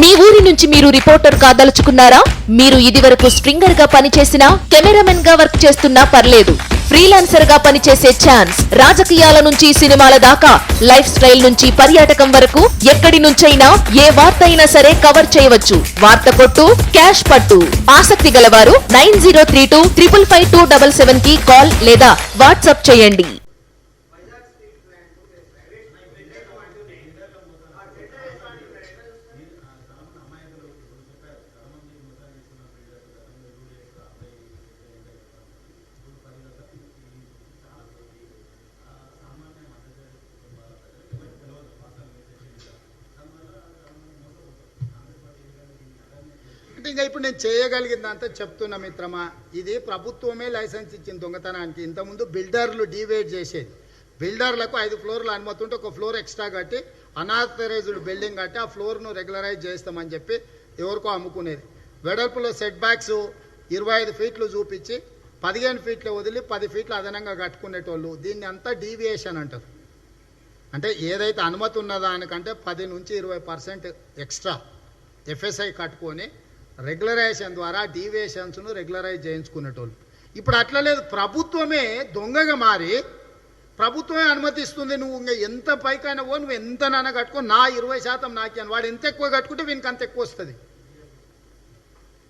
మీ ఊరి నుంచి మీరు రిపోర్టర్ కాదలుచుకున్నారా? మీరు ఇదివరకు స్ట్రింగర్గా పనిచేసినా కెమెరామెన్గా వర్క్ చేస్తున్నా పర్లేదు. ఫ్రీలాన్సర్గా పనిచేసే ఛాన్స్ రాజకీయాల నుంచి సినిమాల దాకా లైఫ్ స్టైల్ నుంచి పర్యాటకం వరకు ఎక్కడి నుంచైనా ఏ వార్త అయినా సరే కవర్ చేయవచ్చు. వార్త కొట్టు క్యాష్ పట్టు. ఆసక్తి గలవారు nine zero three two triple five two double సెవెన్కి కాల్ లేదా వాట్సాప్ చేయండి. ఇంకా ఇప్పుడు నేను చేయగలిగిందంతా చెప్తున్నా మిత్రమా. ఇది ప్రభుత్వమే లైసెన్స్ ఇచ్చింది దొంగతనానికి. ఇంతకుముందు బిల్డర్లు డివైడ్ చేసేది. బిల్డర్లకు ఐదు ఫ్లోర్లు అనుమతి ఉంటే ఒక ఫ్లోర్ ఎక్స్ట్రా కట్టి అనాథరైజ్డ్ బిల్డింగ్ కట్టి ఆ ఫ్లోర్ను రెగ్యులరైజ్ చేస్తామని చెప్పి ఎవరికో అమ్ముకునేది. వెడల్పులో సెట్ బ్యాక్స్ ఇరవై ఐదు ఫీట్లు చూపించి పదిహేను ఫీట్లు వదిలి పది ఫీట్లు అదనంగా కట్టుకునేటోళ్ళు. దీన్ని అంతా డీవియేషన్ అంటారు. అంటే ఏదైతే అనుమతి ఉన్నదానికంటే పది నుంచి ఇరవై పర్సెంట్ ఎక్స్ట్రా ఎఫ్ఎస్ఐ కట్టుకొని రెగ్యులరైజేషన్ ద్వారా డీవియేషన్స్ను రెగ్యులరైజ్ చేయించుకునేటోళ్ళు. ఇప్పుడు అట్లా లేదు. ప్రభుత్వమే దొంగగా మారి ప్రభుత్వమే అనుమతిస్తుంది. నువ్వు ఇంకా ఎంత పైకైనా పో నువ్వు ఎంత నాన్న కట్టుకో నా ఇరవై శాతం నాకే అని. వాడు ఎంత ఎక్కువ కట్టుకుంటే వీనికి అంత ఎక్కువ వస్తుంది.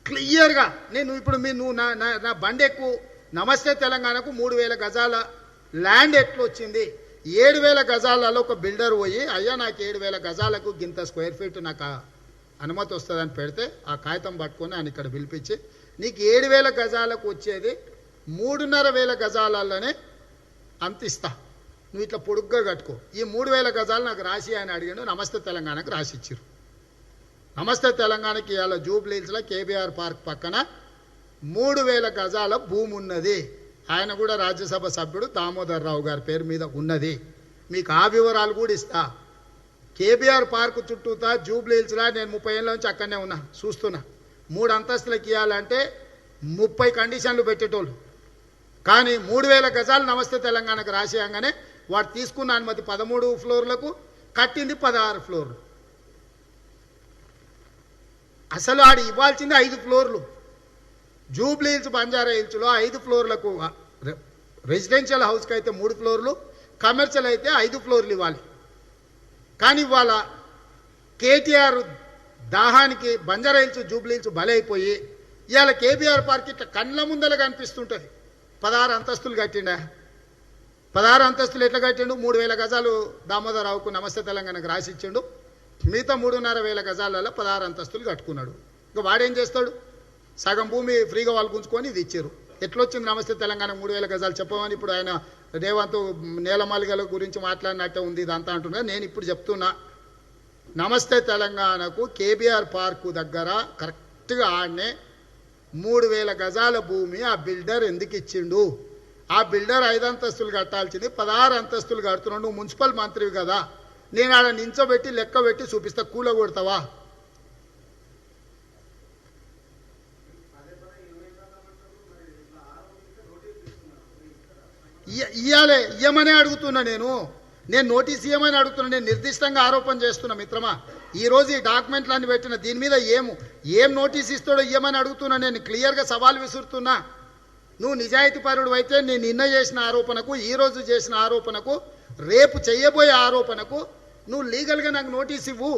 క్లియర్గా నేను ఇప్పుడు మీ నువ్వు నా నా నా బండి ఎక్కువ. నమస్తే తెలంగాణకు మూడు వేల గజాల ల్యాండ్ ఎట్లా వచ్చింది? ఏడు వేల గజాలలో ఒక బిల్డర్ పోయి అయ్యా నాకు ఏడు వేల గజాలకు గింత స్క్వేర్ ఫీట్ నాకు అనుమతి వస్తుందని పెడితే ఆ కాగితం పట్టుకొని ఆయన ఇక్కడ పిలిపించి నీకు ఏడు వేల గజాలకు వచ్చేది మూడున్నర వేల గజాలలోనే అంత ఇస్తా. నువ్వు ఇట్లా పొడుగ్గా కట్టుకో. ఈ మూడు వేల గజాలు నాకు రాసి ఆయన అడిగాడు. నమస్తే తెలంగాణకు రాసి ఇచ్చిర్రు నమస్తే తెలంగాణకి ఇవాళ జూబ్లీహిల్స్లో కేబీఆర్ పార్క్ పక్కన మూడు వేల గజాల భూమి ఉన్నది. ఆయన కూడా రాజ్యసభ సభ్యుడు దామోదర్ రావు గారి పేరు మీద ఉన్నది. మీకు ఆ వివరాలు కూడా ఇస్తా. కేబీఆర్ పార్క్ చుట్టూతా జూబ్లీహిల్స్లా నేను ముప్పై ఏళ్ళ నుంచి అక్కడనే ఉన్నా చూస్తున్నా. మూడు అంతస్తులకు ఇవ్వాలంటే ముప్పై కండిషన్లు పెట్టేటోళ్ళు. కానీ మూడు వేల గజాలు నమస్తే తెలంగాణకు రాసేయంగానే వాడు తీసుకున్న అనుమతి పదమూడు ఫ్లోర్లకు కట్టింది పదహారు ఫ్లోర్లు. అసలు ఆడు ఇవ్వాల్సింది ఐదు ఫ్లోర్లు. జూబ్లీ హిల్స్ బంజారా హిల్స్లో ఐదు ఫ్లోర్లకు రెసిడెన్షియల్ హౌస్కి అయితే మూడు ఫ్లోర్లు కమర్షియల్ అయితే ఐదు ఫ్లోర్లు ఇవ్వాలి. కానీ ఇవాళ కేటీఆర్ దాహానికి బంజారా హిల్స్ బలైపోయి ఇవాళ కేబీఆర్ పార్క్ ఇట్లా కండ్ల ముందల కనిపిస్తుంటుంది పదహారు అంతస్తులు కట్టిండా? పదహారు అంతస్తులు ఎట్లా కట్టిండు? మూడు వేల గజాలు దామోదరరావుకు నమస్తే తెలంగాణకు రాసిచ్చిండు. మిగతా మూడున్నర వేల గజాలలో పదహారు అంతస్తులు కట్టుకున్నాడు. ఇంకా వాడేం చేస్తాడు? సగం భూమి ఫ్రీగా వాళ్ళు గుంజుకొని ఇది ఇచ్చారు. ఎట్లొచ్చింది నమస్తే తెలంగాణ మూడు వేల గజాలు చెప్పమని ఇప్పుడు ఆయన రేవంత్ నేలమాలిగల గురించి మాట్లాడినట్టే ఉంది ఇదంతా అంటున్నా. నేను ఇప్పుడు చెప్తున్నా నమస్తే తెలంగాణకు కేబీఆర్ పార్కు దగ్గర కరెక్ట్గా ఆడనే మూడు వేల గజాల భూమి ఆ బిల్డర్ ఎందుకు ఇచ్చిండు? ఆ బిల్డర్ ఐదు అంతస్తులు కట్టాల్సింది పదహారు అంతస్తులు కడుతున్నాడు నువ్వు మున్సిపల్ మంత్రివి కదా. నేను ఆడ నించోబెట్టి లెక్క పెట్టి చూపిస్తా కూల కొడతావా ఇయ్యాలే ఇయ్యమనే అడుగుతున్నా నేను. నేను నోటీస్ ఇయ్యమని అడుగుతున్నా నేను నిర్దిష్టంగా ఆరోపణ చేస్తున్నా మిత్రమా. ఈరోజు ఈ డాక్యుమెంట్లన్నీ పెట్టిన దీని మీద ఏము ఏం నోటీస్ ఇస్తాడో ఇయ్యమని అడుగుతున్నా నేను క్లియర్గా సవాల్ విసురుతున్నా. నువ్వు నిజాయితీపరుడు అయితే నేను నిన్న చేసిన ఆరోపణకు ఈ రోజు చేసిన ఆరోపణకు రేపు చేయబోయే ఆరోపణకు నువ్వు లీగల్గా నాకు నోటీస్ ఇవ్వు.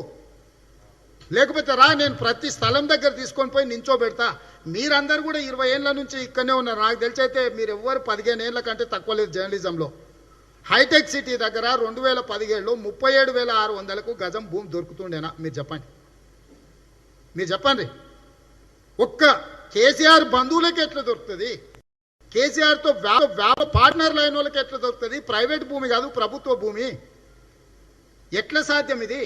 లేకపోతే రా నేను ప్రతి స్థలం దగ్గర తీసుకొని పోయి నించోబెడతా. మీరందరూ కూడా ఇరవై ఏళ్ళ నుంచి ఇక్కడనే ఉన్నారు. నాకు తెలిసి అయితే మీరు ఎవ్వరు పదిహేను ఏళ్ళ కంటే తక్కువ లేదు జర్నలిజంలో. హైటెక్ సిటీ దగ్గర రెండు వేల పదిహేడులో ముప్పై ఏడు వేల ఆరు వందలకు గజం భూమి దొరుకుతుండేనా? మీరు చెప్పండి. మీరు చెప్పండి. ఒక్క కేసీఆర్ బంధువులకి ఎట్లా దొరుకుతుంది? కేసీఆర్తో వ్యాప వ్యాప పార్ట్నర్లు అయిన వాళ్ళకి ఎట్లా దొరుకుతుంది? ప్రైవేట్ భూమి కాదు ప్రభుత్వ భూమి. ఎట్లా సాధ్యం ఇది?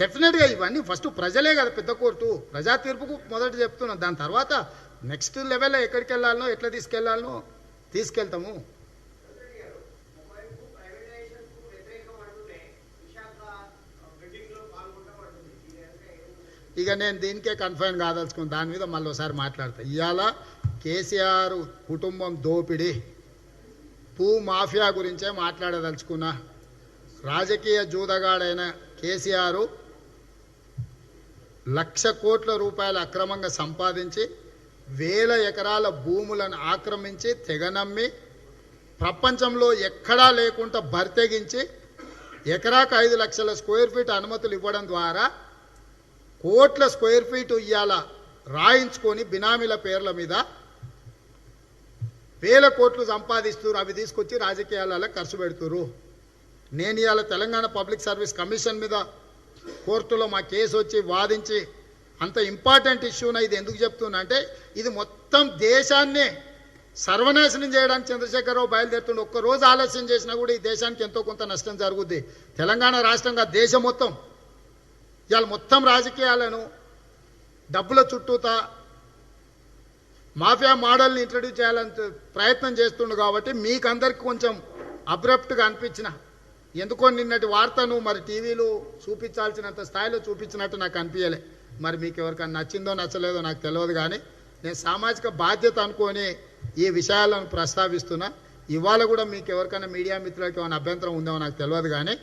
డెఫినెట్గా ఇవన్నీ ఫస్ట్ ప్రజలే కదా పెద్ద కోర్టు. ప్రజా తీర్పుకు మొదట చెప్తున్నాం. దాని తర్వాత నెక్స్ట్ లెవెల్లో ఎక్కడికి వెళ్ళాలనో ఎట్లా తీసుకెళ్ళాలనో తీసుకెళ్తాము. ఇక నేను దీనికే కన్ఫైన్ కాదలుచుకుని దాని మీద మళ్ళీ ఒకసారి మాట్లాడతా. ఇవాళ కేసీఆర్ కుటుంబం దోపిడి. భూ మాఫియా గురించే మాట్లాడదలుచుకున్నా. రాజకీయ జూదగాడైన కేసీఆర్ లక్ష కోట్ల రూపాయలు అక్రమంగా సంపాదించి వేల ఎకరాల భూములను ఆక్రమించి తెగనమ్మి ప్రపంచంలో ఎక్కడా లేకుండా బర్తెగించి ఎకరాకు ఐదు లక్షల స్క్వేర్ ఫీట్ అనుమతులు ఇవ్వడం ద్వారా కోట్ల స్క్వేర్ ఫీట్ ఇయ్యాల రాయించుకొని బినామీల పేర్ల మీద వేల కోట్లు సంపాదిస్తారు అవి తీసుకొచ్చి రాజకీయాలలో ఖర్చు పెడుతురు నేను ఇవాళ తెలంగాణ పబ్లిక్ సర్వీస్ కమిషన్ మీద కోర్టులో మా కేసు వచ్చి వాదించి అంత ఇంపార్టెంట్ ఇష్యూన ఇది ఎందుకు చెప్తున్నా అంటే ఇది మొత్తం దేశాన్నే సర్వనాశనం చేయడానికి చంద్రశేఖరరావు బయలుదేరుతుండే. ఒక్క రోజు ఆలస్యం చేసినా కూడా ఈ దేశానికి ఎంతో కొంత నష్టం జరుగుద్ది. తెలంగాణ రాష్ట్రంగా దేశం మొత్తం ఇవాళ మొత్తం రాజకీయాలను డబ్బుల చుట్టూతా మాఫియా మోడల్ని ఇంట్రడ్యూస్ చేయాలని ప్రయత్నం చేస్తుండు కాబట్టి మీకు అందరికి కొంచెం అబ్రప్ట్గా అనిపించిన ఎందుకో నిన్నటి వార్తను మరి టీవీలు చూపించాల్సినంత స్థాయిలో చూపించినట్టు నాకు అనిపించలే మరి మీకు ఎవరికైనా నచ్చిందో నచ్చలేదో నాకు తెలియదు కానీ నేను సామాజిక బాధ్యత అనుకొని ఈ విషయాలను ప్రస్తావిస్తున్నా. ఇవాళ కూడా మీకు ఎవరికైనా మీడియా మిత్రులకి ఏమైనా అభ్యంతరం ఉందేమో నాకు తెలియదు కానీ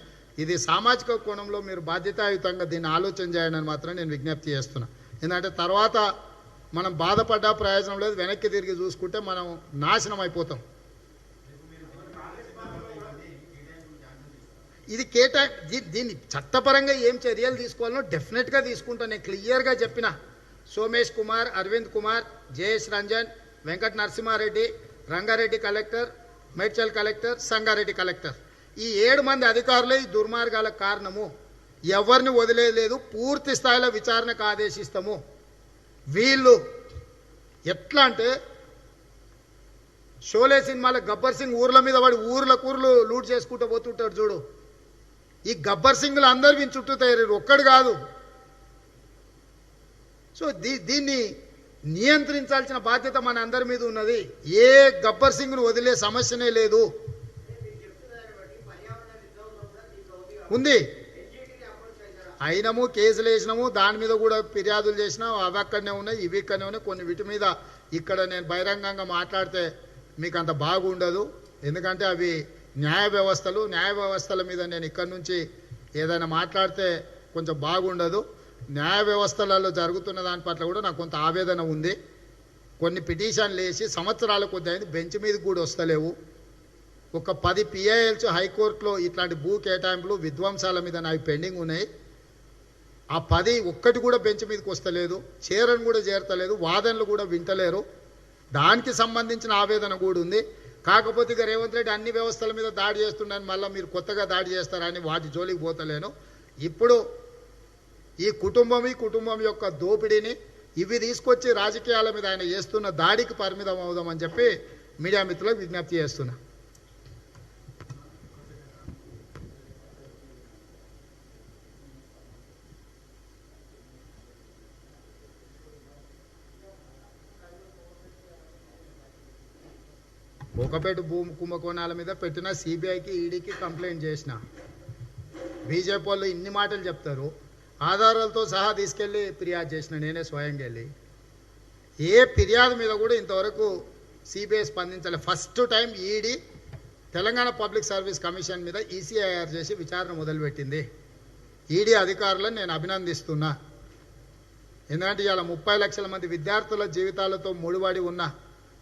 ఇది సామాజిక కోణంలో మీరు బాధ్యతాయుతంగా దీన్ని ఆలోచన చేయండి మాత్రం నేను విజ్ఞప్తి చేస్తున్నా. ఎందుకంటే తర్వాత మనం బాధపడ్డా ప్రయోజనం లేదు వెనక్కి తిరిగి చూసుకుంటే మనం నాశనం అయిపోతాం. ఇది కేటా దీన్ని చట్టపరంగా ఏం చర్యలు తీసుకోవాలనో డెఫినెట్గా తీసుకుంటా. నేను క్లియర్గా చెప్పిన. Somesh Kumar Aravind Kumar Jayesh Ranjan Venkata Narasimha Reddy Rangareddy collector Medchal collector Sangareddy collector. ఈ ఏడు మంది అధికారులే ఈ దుర్మార్గాలకు కారణము. ఎవరిని వదిలేదు పూర్తి స్థాయిలో విచారణకు ఆదేశిస్తాము. వీళ్ళు ఎట్లా అంటే షోలే సినిమాలో గబ్బర్ సింగ్ ఊర్ల మీద వాడి ఊర్ల కూర్లు లూట్ చేసుకుంటూ పోతుంటాడు చూడు. ఈ గబ్బర్ సింగ్లు అందరు వీని చుట్టూ తయారు ఒక్కడు కాదు. సో దీ దీన్ని నియంత్రించాల్సిన బాధ్యత మన అందరి మీద ఉన్నది. ఏ గబ్బర్ సింగ్ను వదిలే సమస్యనే లేదు. ఉంది. అయినము కేసులు వేసినాము దాని మీద కూడా ఫిర్యాదులు చేసినాము అవి అక్కడనే ఉన్నాయి ఇవి ఇక్కడనే ఉన్నాయి. కొన్ని వీటి మీద ఇక్కడ నేను బహిరంగంగా మాట్లాడితే మీకు అంత బాగుండదు. ఎందుకంటే అవి న్యాయ వ్యవస్థలు న్యాయ వ్యవస్థల మీద నేను ఇక్కడి నుంచి ఏదైనా మాట్లాడితే కొంచెం బాగుండదు. న్యాయ వ్యవస్థలలో జరుగుతున్న దాని పట్ల కూడా నాకు కొంత ఆవేదన ఉంది. కొన్ని పిటిషన్లు వేసి సంవత్సరాల కొద్ది అయింది బెంచ్ మీద కూడా వస్తలేవు. ఒక పది పిఐఎల్స్ హైకోర్టులో ఇట్లాంటి భూ కేటాయింపులు విధ్వంసాల మీద నావి పెండింగ్ ఉన్నాయి. ఆ పది ఒక్కటి కూడా బెంచ్ మీదకి వస్తలేదు. చేరని కూడా చేరతలేదు. వాదనలు కూడా వింటలేరు. దానికి సంబంధించిన ఆవేదన కూడా ఉంది. కాకపోతే ఇక రేవంత్ రెడ్డి అన్ని వ్యవస్థల మీద దాడి చేస్తున్నాను మళ్ళీ మీరు కొత్తగా దాడి చేస్తారని వాటి జోలికి పోతలేను. ఇప్పుడు ఈ కుటుంబం ఈ కుటుంబం యొక్క దోపిడీని ఇవి తీసుకొచ్చి రాజకీయాల మీద ఆయన చేస్తున్న దాడికి పరిమితం అవుదామని చెప్పి మీడియా మిత్రులకు విజ్ఞప్తి చేస్తున్నా. ఒకపేట భూమి కుంభకోణాల మీద పెట్టిన సిబిఐకి ఈడీకి కంప్లైంట్ చేసిన. బీజేపీ వాళ్ళు ఇన్ని మాటలు చెప్తారు. ఆధారాలతో సహా తీసుకెళ్ళి ఫిర్యాదు చేసిన నేనే స్వయంగా వెళ్ళి. ఏ ఫిర్యాదు మీద కూడా ఇంతవరకు సిబిఐ స్పందించాలి. First time ED Telangana public service commission మీద ఈసీఐఆర్ చేసి విచారణ మొదలుపెట్టింది. ఈడీ అధికారులను నేను అభినందిస్తున్నా. ఎందుకంటే ఇవాళ ముప్పై లక్షల మంది విద్యార్థుల జీవితాలతో ముడిపడి ఉన్న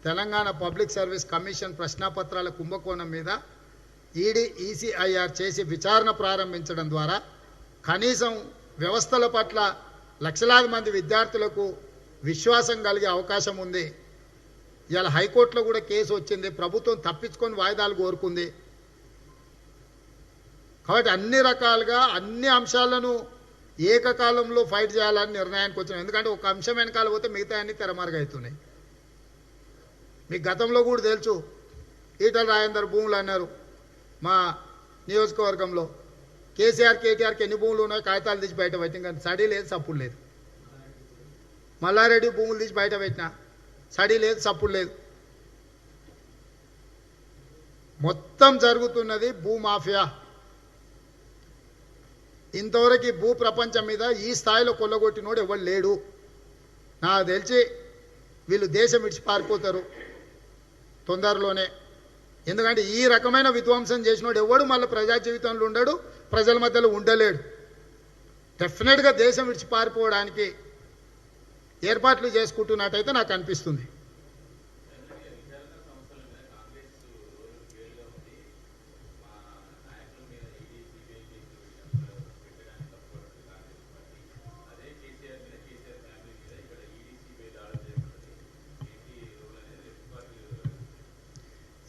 తెలంగాణ పబ్లిక్ సర్వీస్ కమిషన్ ప్రశ్నాపత్రాల కుంభకోణం మీద ఈడీ ఈసీఐఆర్ చేసి విచారణ ప్రారంభించడం ద్వారా కనీసం వ్యవస్థల పట్ల లక్షలాది మంది విద్యార్థులకు విశ్వాసం కలిగే అవకాశం ఉంది. ఇవాళ హైకోర్టులో కూడా కేసు వచ్చింది. ప్రభుత్వం తప్పించుకొని వాయిదాలు కోరుకుంది. కాబట్టి అన్ని రకాలుగా అన్ని అంశాలను ఏకకాలంలో ఫైట్ చేయాలని నిర్ణయానికి వచ్చినాం. ఎందుకంటే ఒక అంశం వెనకాల పోతే మిగతా అన్ని తెరమరుగవుతున్నాయి మీకు గతంలో కూడా తెలుసు. ఈటల రాజేందర్ భూములు అన్నారు. మా నియోజకవర్గంలో కేసీఆర్ కేటీఆర్కి ఎన్ని భూములు ఉన్నాయో కాగితాలు తీసి బయట పెట్టిన కానీ సడీ లేదు సప్పుడు లేదు. మల్లారెడ్డి భూములు తీసి బయట పెట్టిన సడి లేదు సప్పుడు లేదు. మొత్తం జరుగుతున్నది భూమాఫియా ఇంతవరకు భూ ప్రపంచం మీద ఈ స్థాయిలో కొల్లగొట్టినోడు ఎవడు లేడు. నాకు తెలిసి వీళ్ళు దేశం విడిచి పారిపోతారు తొందరలోనే. ఎందుకంటే ఈ రకమైన విధ్వంసం చేసినోడు ఎవడు మళ్ళీ ప్రజా జీవితంలో ఉండడు ప్రజల మధ్యలో ఉండలేడు. డెఫినెట్గా దేశం విడిచి పారిపోవడానికి ఏర్పాట్లు చేసుకుంటున్నట్టయితే నాకు అనిపిస్తుంది.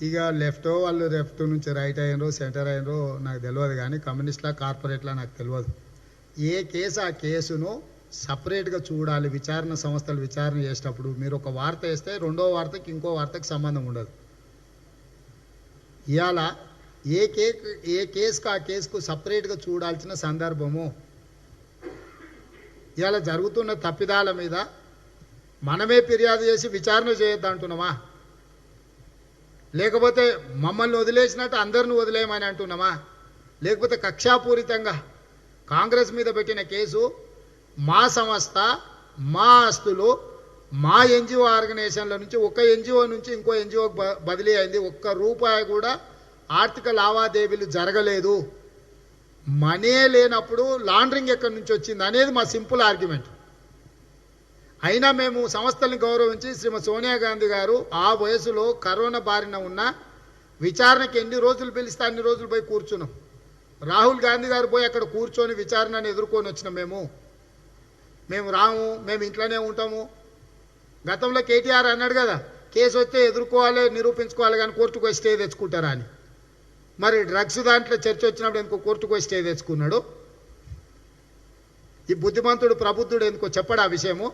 ఇక లెఫ్ట్ వాళ్ళు లెఫ్ట్ నుంచి రైట్ అయినరు సెంటర్ అయినరు నాకు తెలియదు కానీ కమ్యూనిస్ట్లా కార్పొరేట్లా నాకు తెలియదు ఏ కేసు ఆ కేసును సపరేట్గా చూడాలి విచారణ సంస్థలు విచారణ చేసేటప్పుడు. మీరు ఒక వార్త వేస్తే రెండో వార్తకి ఇంకో వార్తకి సంబంధం ఉండదు. ఇవాళ ఏ కే ఏ కేసుకు ఆ కేసుకు సపరేట్గా చూడాల్సిన సందర్భము. ఇవాళ జరుగుతున్న తప్పిదాల మీద మనమే ఫిర్యాదు చేసి విచారణ చేయొద్దుంటున్నామా? లేకపోతే మమ్మల్ని వదిలేసినట్టు అందరిని వదిలేయమని అంటున్నామా? లేకపోతే కక్షాపూరితంగా కాంగ్రెస్ మీద పెట్టిన కేసు మా సంస్థ మా ఆస్తులు మా ఎన్జిఓ ఆర్గనైజేషన్ల నుంచి ఒక ఎన్జిఓ నుంచి ఇంకో ఎన్జిఓ బదిలీ అయింది. ఒక్క రూపాయి కూడా ఆర్థిక లావాదేవీలు జరగలేదు. మనీ లేనప్పుడు లాండరింగ్ ఎక్కడి నుంచి వచ్చింది అనేది మా సింపుల్ ఆర్గ్యుమెంట్. అయినా మేము సంస్థల్ని గౌరవించి శ్రీమతి సోనియా గాంధీ గారు ఆ వయసులో కరోనా బారిన ఉన్న విచారణకి ఎన్ని రోజులు పిలిస్తే అన్ని రోజులు పోయి కూర్చున్నాం. రాహుల్ గాంధీ గారు పోయి అక్కడ కూర్చొని విచారణను ఎదుర్కొని వచ్చినాం మేము. మేము రాము మేము ఇంట్లోనే ఉంటాము. గతంలో కేటీఆర్ అన్నాడు కదా కేసు వస్తే ఎదుర్కోవాలి నిరూపించుకోవాలి కానీ కోర్టుకు స్టే తెచ్చుకుంటారా అని. మరి డ్రగ్స్ దాంట్లో చర్చ వచ్చినప్పుడు ఎందుకో కోర్టుకు స్టే తెచ్చుకున్నాడు? ఈ బుద్ధిమంతుడు ప్రబుద్ధుడు ఎందుకో చెప్పడు ఆ విషయము?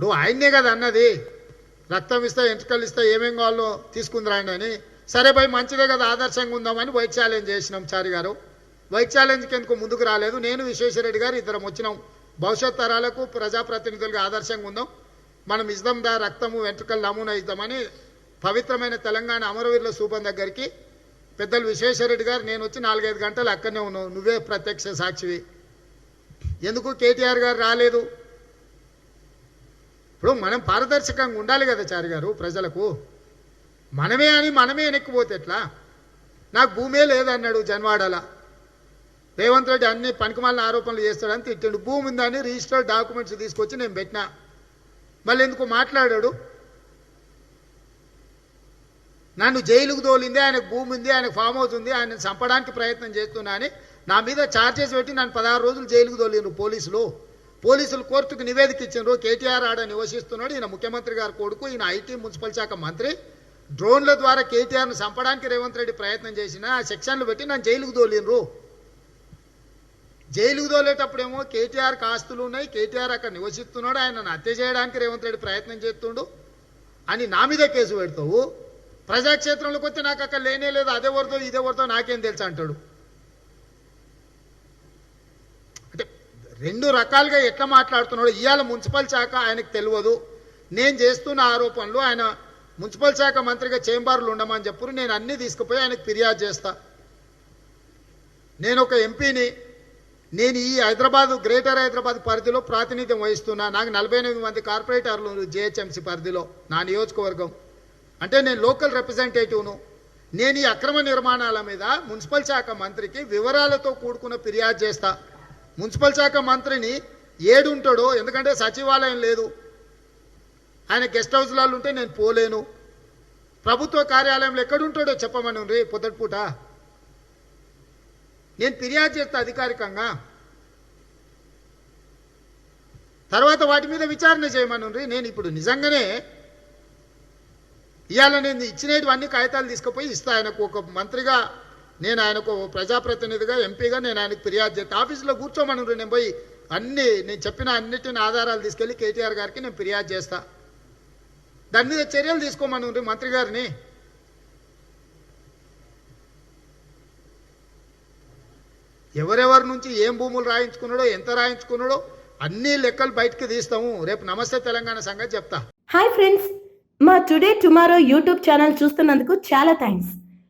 ఇప్పుడు ఆయన్నే కదా అన్నది. రక్తం ఇస్తా ఎంట్రుకలు ఇస్తా ఏమేం కావాలో తీసుకుందిరాండి అని. సరే పోయి మంచిదే కదా ఆదర్శంగా ఉందామని వైట్ ఛాలెంజ్ చేసినాం చారి గారు. వైట్ ఛాలెంజ్కి ఎందుకు ముందుకు రాలేదు? నేను విశ్వేశ్వరరెడ్డి గారు ఇద్దరం వచ్చినాం. భవిష్యత్ తరాలకు ప్రజాప్రతినిధులుగా ఆదర్శంగా ఉందాం. మనం ఇద్దాం దా రక్తము వెంట్రుకలు నమూనా ఇద్దామని పవిత్రమైన తెలంగాణ అమరవీరుల సూపం దగ్గరికి పెద్దలు విశ్వేశ్వరరెడ్డి గారు నేను వచ్చి నాలుగైదు గంటలు అక్కడనే ఉన్నావు నువ్వే ప్రత్యక్ష సాక్షివి. ఎందుకు కేటీఆర్ గారు రాలేదు? ఇప్పుడు మనం పారదర్శకంగా ఉండాలి కదా చారి గారు ప్రజలకు. మనమే అని మనమే వెనక్కిపోతే ఎట్లా? నాకు భూమే లేదన్నాడు జన్వాడల. రేవంత్ రెడ్డి అన్ని పనికిమాలిన ఆరోపణలు చేస్తాడని తిట్టాడు. భూమి ఉందని రిజిస్టర్డ్ డాక్యుమెంట్స్ తీసుకొచ్చి నేను పెట్టినా. మళ్ళీ ఎందుకు మాట్లాడాడు? నన్ను జైలుకు తోలింది ఆయనకు భూమి ఉంది ఆయనకు ఫామ్ హౌస్ ఉంది ఆయన చంపడానికి ప్రయత్నం చేస్తున్నా అని నా మీద ఛార్జెస్ పెట్టి నన్ను పదహారు రోజులు జైలుకు తోలిండ్రు పోలీసులు. పోలీసులు కోర్టుకు నివేదిక ఇచ్చిండ్రు కేటీఆర్ ఆడ నివసిస్తున్నాడు. ఈయన ముఖ్యమంత్రి గారి కొడుకు ఈయన ఐటీ మున్సిపల్ శాఖ మంత్రి. డ్రోన్ల ద్వారా కేటీఆర్ను చంపడానికి రేవంత్ రెడ్డి ప్రయత్నం చేసిన సెక్షన్లు పెట్టి నన్ను జైలుకు దోలినరు జైలుకు తోలేటప్పుడేమో కేటీఆర్ ఆస్తులు ఉన్నాయి. కేటీఆర్ అక్కడ నివసిస్తున్నాడు. ఆయనను హత్య చేయడానికి రేవంత్ రెడ్డి ప్రయత్నం చేస్తుండు. అని నా మీద కేసు పెడతావు. ప్రజాక్షేత్రంలోకి వస్తే నాకు అక్కడ లేనే లేదు. అదే వరదో ఇదే వరదో నాకేం తెలుసు అంటాడు. రెండు రకాలుగా ఎట్లా మాట్లాడుతున్నాడు ఇవాళ మున్సిపల్ శాఖ ఆయనకు తెలియదు. నేను చేస్తున్న ఆరోపణలు ఆయన మున్సిపల్ శాఖ మంత్రిగా చేంబార్లు ఉండమని చెప్పుడు నేను అన్ని తీసుకుపోయి ఆయనకు ఫిర్యాదు చేస్తా. నేను ఒక ఎంపీని నేను ఈ హైదరాబాద్ గ్రేటర్ హైదరాబాద్ పరిధిలో ప్రాతినిధ్యం వహిస్తున్నా. నాకు నలభై ఎనిమిది మంది కార్పొరేటర్లు జేహెచ్ఎంసీ పరిధిలో నా నియోజకవర్గం. అంటే నేను లోకల్ రిప్రజెంటేటివ్ను. నేను ఈ అక్రమ నిర్మాణాల మీద మున్సిపల్ శాఖ మంత్రికి వివరాలతో కూడుకున్న ఫిర్యాదు చేస్తా. మున్సిపల్ శాఖ మంత్రిని ఏడుంటాడో ఎందుకంటే సచివాలయం లేదు. ఆయన గెస్ట్ హౌస్లలో ఉంటే నేను పోలేను. ప్రభుత్వ కార్యాలయంలో ఎక్కడుంటాడో చెప్పమని రే పొద్దుటిపూట నేను ఫిర్యాదు చేస్తా అధికారికంగా. తర్వాత వాటి మీద విచారణ చేయమని నేను ఇప్పుడు నిజంగానే ఇవాళ నేను ఇచ్చినవన్నీ కాగితాలు తీసుకుపోయి ఇస్తా ఆయనకు. ఒక మంత్రిగా నేను ఆయనకు ప్రజాప్రతినిధిగా ఎంపీగా నేను ఆయనకు ఫిర్యాదు చేస్తాను ఆఫీసులో కూర్చోమని నేను పోయి అన్ని నేను చెప్పిన అన్నిటిని ఆధారాలు తీసుకెళ్ళి కేటీఆర్ గారికి నేను ఫిర్యాదు చేస్తా. దాని మీద చర్యలు తీసుకోమని మంత్రి గారిని. ఎవరెవరి నుంచి ఏం భూములు రాయించుకున్నాడో ఎంత రాయించుకున్నాడో అన్ని లెక్కలు బయటకు తీస్తాము. రేపు నమస్తే తెలంగాణ సంగతి చెప్తా. హాయ్ ఫ్రెండ్స్ మా టుడే టుమారో యూట్యూబ్ ఛానల్ చూస్తున్నందుకు చాలా థ్యాంక్స్